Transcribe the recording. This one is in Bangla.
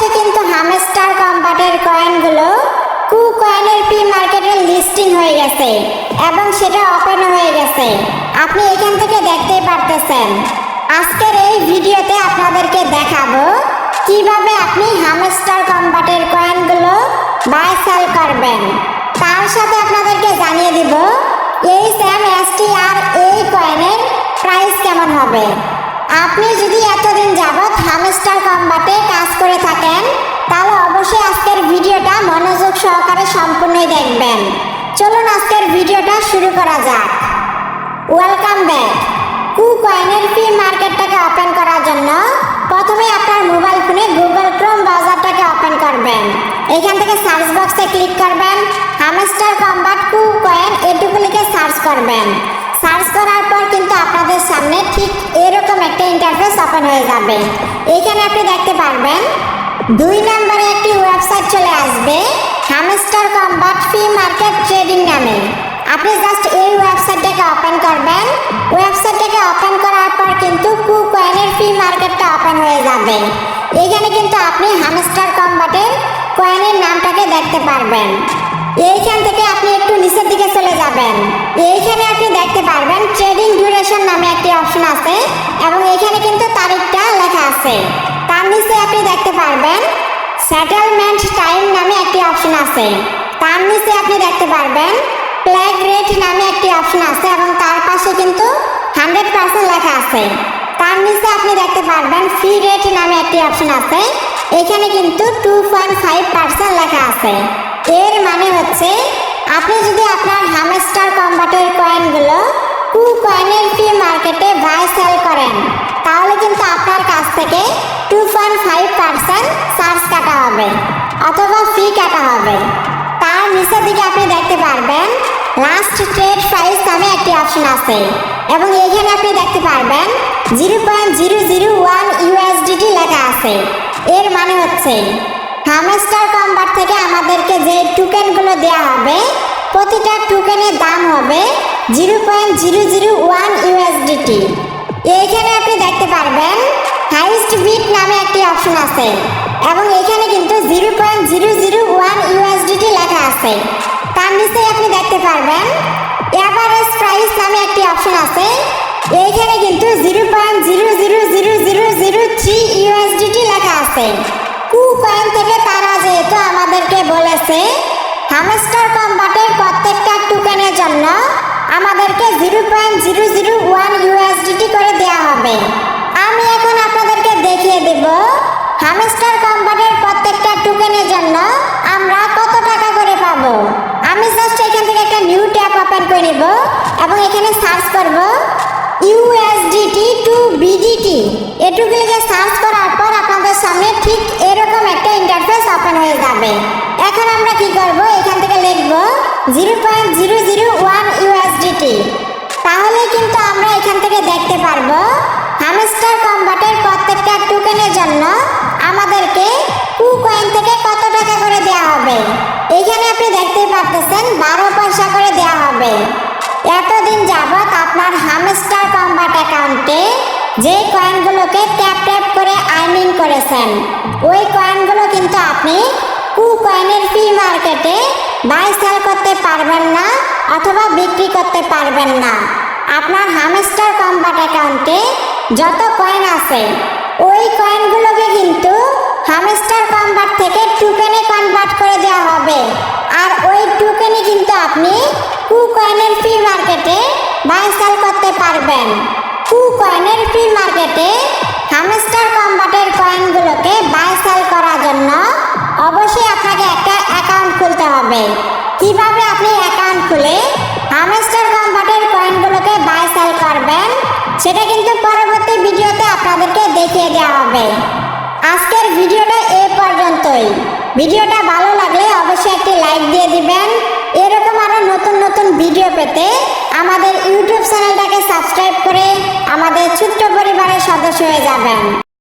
অবশেষে কিন্তু হামস্টার কোম্পানির কয়েনগুলো কু কয়েনের পি মার্কেটে লিস্টিং হয়ে গেছে এবং সেটা ওপেন হয়ে গেছে। আপনি এখান থেকে দেখতেই পারতেছেন। আজকের এই ভিডিওতে আপনাদেরকে দেখাবো কীভাবে আপনি হামস্টার কোম্পানির কয়েনগুলো বাই সেল করবেন। তার সাথে আপনাদেরকে জানিয়ে দিব, এই স্যাম এসটি আর এই কয়েনের প্রাইস কেমন হবে। আপনি যদি এতদিন যাবৎ হামস্টার কম্বাটে কাজ করে থাকেন, তাহলে অবশ্যই আজকের ভিডিওটা মনোযোগ সহকারে সম্পূর্ণই দেখবেন। চলুন আজকের ভিডিওটা শুরু করা যাক। ওয়েলকাম ব্যাক কু কয়েনের ফি মার্কেটটাকে ওপেন করার জন্য প্রথমে আপনার মোবাইল ফোনে গুগল ক্রোম ব্রাউজারটাকে ওপেন করবেন। এখান থেকে সার্চ বক্সে ক্লিক করবেন। হামস্টার কম্বাট কু কয়েন এটুকু লিখে সার্চ করবেন। সার্চ করার আপনাদের সামনে ঠিক এরকম একটা ইন্টারফেস ওপেন হয়ে যাবে। এখানে আপনি দেখতে পারবেন, দুই নম্বরে একটি ওয়েবসাইট চলে আসবে Hamster Kombat fee market trading নামে। আপনি জাস্ট এই ওয়েবসাইটটাকে ওপেন করবেন। ওয়েবসাইটটাকে ওপেন করার পর কিন্তু কু কয়েনের ফি মার্কেটটা ওপেন হয়ে যাবে। এখানে কিন্তু আপনি হামস্টার কম্বাটের কয়েনের নামটাকে দেখতে পারবেন। এইখান থেকে আপনি একটু নিচের দিকে চলে যাবেন। এইখানে আপনি দেখতে পারবেন ট্রেডিং ডিউরেশন নামে একটি অপশন আছে এবং এখানে কিন্তু তারিখটা লেখা আছে। তার নিচে আপনি দেখতে পারবেন সেটেলমেন্ট টাইম নামে একটি অপশন আছে। তার নিচে আপনি দেখতে পারবেন প্ল্যাগ রেট নামে একটি অপশন আছে এবং তার পাশে কিন্তু হান্ড্রেড পার্সেন্ট লেখা আছে। তার নিচে আপনি দেখতে পারবেন ফ্রি রেট নামে একটি অপশন আছে। এখানে কিন্তু টু পয়েন্ট ফাইভ পার্সেন্ট লেখা আছে। এর মানে হচ্ছে, আপনি যদি আপনার হামস্টার কম্বাটের কয়েনগুলো কু কয়েনের ফি মার্কেটে বাই সেল করেন, তাহলে কিন্তু আপনার কাছ থেকে two point five percent charge কাটা হবে, অথবা ফি কাটা হবে। তার নিচের দিকে আপনি দেখতে পারবেন লাস্ট ট্রেড প্রাইস নামে একটি অপশন আছে, এবং এখানে আপনি দেখতে পারবেন zero point zero zero one USDT লেখা আছে। এর মানে হচ্ছে হামস্টার কম্বার থেকে আমাদেরকে যে টোকেনগুলো দেওয়া হবে, প্রতিটা টোকেনের দাম হবে zero point zero zero one USDT এইখানে আপনি দেখতে পারবেন হাইস্ট বিট নামে একটি অপশন আছে এবং এখানে কিন্তু zero point zero zero one USDT লেখা আছে। তার নিচে আপনি দেখতে পারবেন এভারেজ প্রাইস নামে একটি অপশন আছে। এইখানে কিন্তু zero point zero zero zero zero zero three USDT লেখা আছে। কু কয়েন থেকে তারা যেহেতু আমাদেরকে বলেছে, হামস্টার কম্বাটের প্রত্যেকটা টোকেনের জন্য আমাদেরকে zero point zero zero one USDT করে দেওয়া হবে। আমি এখন আপনাদেরকে দেখিয়ে দেব, হামস্টার কম্বাটের প্রত্যেকটা টোকেনের জন্য আমরা কত টাকা করে পাবো। আমি জাস্ট এখান থেকে একটা নিউ ট্যাব ওপেন করে নেব এবং এখানে সার্চ করব ইউএসডিটি টু বিডিটি এটুকু লিখে সার্চ করার পর আপনাদের সামনে ঠিক আমরা কি করব? এখান থেকে লিখব zero point zero zero one USDT তাহলে কিন্তু আমরা এখান থেকে দেখতে পারব হামস্টার কম্বাটের প্রত্যেকটা টোকেনের জন্য আমাদেরকে কু কয়েন থেকে কত টাকা করে দেওয়া হবে? এখানে আপনি দেখতে পারতেছেন, বারো পয়সা করে দেওয়া হবে। এতদিন যাবৎ আপনার হামস্টার কম্বাট অ্যাকাউন্টে যে কয়েনগুলোকে ট্যাপ ট্যাপ করে আর্নিং করেছেন, ওই কয়েনগুলো কিন্তু আপনি কু কয়েনের ফি মার্কেটে বাই সেল করতে পারবেন না অথবা বিক্রি করতে পারবেন না। আপনার হামস্টার কম্বাট অ্যাকাউন্টে যত কয়েন আছে, ওই কয়েনগুলোকে কিন্তু হামস্টার কম্বাট থেকে টুকেনে কনভার্ট করে দেওয়া হবে। আর ওই টুকেনে কিন্তু আপনি কু কয়েনের ফ্রি মার্কেটে বাই সেল করতে পারবেন। কু কয়েনের ফ্রি মার্কেটে হামস্টার কম্বাটের কয়েনগুলোকে বাই সেল করার জন্য অবশ্যই আপনাকে একটা অ্যাকাউন্ট খুলতে হবে। কীভাবে আপনি অ্যাকাউন্ট খুলে? হামস্টার কম্বাটের কয়েনগুলোকে বাই সেল করবেন, সেটা কিন্তু পরবর্তী ভিডিওতে আপনাদেরকে দেখিয়ে দেওয়া হবে। আজকের ভিডিওটা এ পর্যন্তই। ভিডিওটা ভালো লাগলে অবশ্যই একটি লাইক দিয়ে দিবেন। এরকম আরও নতুন নতুন ভিডিও পেতে আমাদের ইউটিউব চ্যানেলটাকে সাবস্ক্রাইব করে আমাদের ছোট্ট পরিবারের সদস্য হয়ে যাবেন।